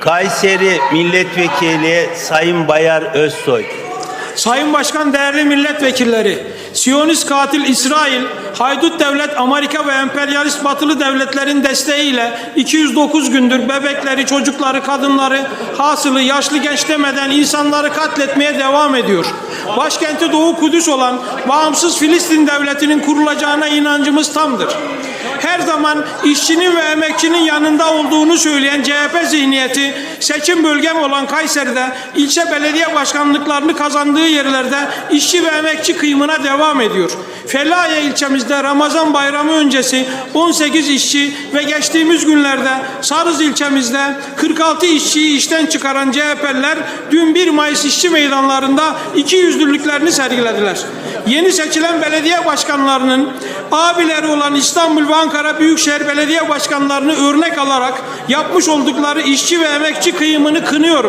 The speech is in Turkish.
Kayseri Milletvekili Sayın Bayar Özsoy. Sayın Başkan, değerli milletvekilleri, Siyonist katil İsrail, haydut devlet Amerika ve emperyalist batılı devletlerin desteğiyle 209 gündür bebekleri, çocukları, kadınları, hasılı yaşlı genç demeden insanları katletmeye devam ediyor. Başkenti Doğu Kudüs olan bağımsız Filistin devletinin kurulacağına inancımız tamdır. Her zaman işçinin ve emekçinin yanında olduğunu söyleyen CHP zihniyeti seçim bölgem olan Kayseri'de ilçe belediye başkanlıklarını kazandığı yerlerde işçi ve emekçi kıyımına devam ediyor. Felahiye ilçemizde Ramazan bayramı öncesi 18 işçi ve geçtiğimiz günlerde Sarız ilçemizde 46 işçiyi işten çıkaran CHP'liler dün 1 Mayıs işçi meydanlarında iki yüzlülüklerini sergilediler. Yeni seçilen belediye başkanlarının abileri olan İstanbul ve Ankara Büyükşehir Belediye Başkanlarını örnek alarak yapmış oldukları işçi ve emekçi kıyımını kınıyorum.